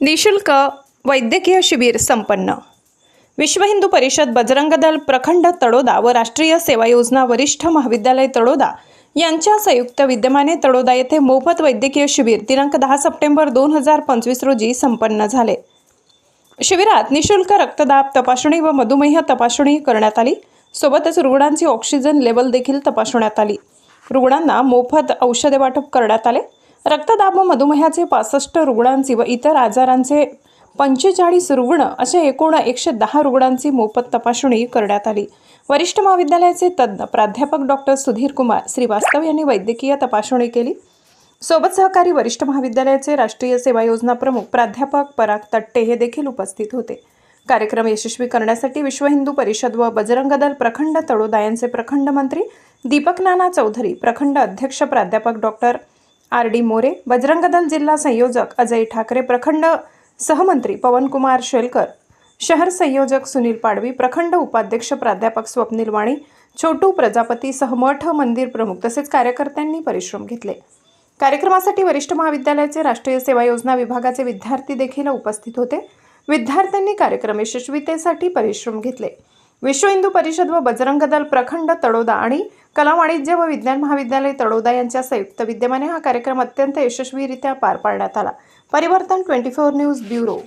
निशुल्क वैद्यकीय शिबिर संपन्न. विश्व हिंदू परिषद बजरंग दल प्रखंड तडोदा व राष्ट्रीय सेवा योजना वरिष्ठ महाविद्यालय तडोदा यांच्या संयुक्त विद्यमाने तडोदा येथे मोफत वैद्यकीय शिबिर दिनांक दहा सप्टेंबर दोन हजार पंचवीस रोजी संपन्न झाले. शिबिरात निशुल्क रक्तदाब तपासणी व मधुमेह तपासणी करण्यात आली. सोबतच रुग्णांची ऑक्सिजन लेवल देखील तपासण्यात आली. रुग्णांना मोफत औषधे वाटप करण्यात आले. रक्तदाब व मधुमेहाचे पासष्ट रुग्णांची व इतर आजारांचे पंचेचाळीस रुग्ण असे एकूण एकशे दहा रुग्णांची मोफत तपासणी करण्यात आली. वरिष्ठ महाविद्यालयाचे तज्ज्ञ प्राध्यापक डॉक्टर सुधीर कुमार श्रीवास्तव यांनी वैद्यकीय तपासणी केली. सोबत सहकारी वरिष्ठ महाविद्यालयाचे राष्ट्रीय सेवा योजना प्रमुख प्राध्यापक पराग तट्टे हे देखील उपस्थित होते. कार्यक्रम यशस्वी करण्यासाठी विश्व हिंदू परिषद व बजरंग दल प्रखंड तळोदा यांचे प्रखंड मंत्री दीपक नाना चौधरी प्रखंड अध्यक्ष प्राध्यापक doctor R D More Bajrang Dal जिल्हा संयोजक अजय ठाकरे प्रखंड सहमंत्री पवनकुमार शेलकर शहर संयोजक सुनील पाडवी प्रखंड उपाध्यक्ष प्राध्यापक स्वप्नील वाणी छोटू प्रजापती सहमठ मंदिर प्रमुख तसेच कार्यकर्त्यांनी परिश्रम घेतले. कार्यक्रमासाठी वरिष्ठ महाविद्यालयाचे राष्ट्रीय सेवा योजना विभागाचे विद्यार्थी देखील उपस्थित होते. विद्यार्थ्यांनी कार्यक्रम यशस्वीतेसाठी परिश्रम घेतले. विश्व हिंदू परिषद व बजरंग दल प्रखंड तळोदा आणि कला वाणिज्य व विज्ञान महाविद्यालय तळोदा यांच्या संयुक्त विद्यमाने हा कार्यक्रम अत्यंत यशस्वीरित्या पार पाडण्यात आला. परिवर्तन ट्वेंटी फोर न्यूज ब्युरो.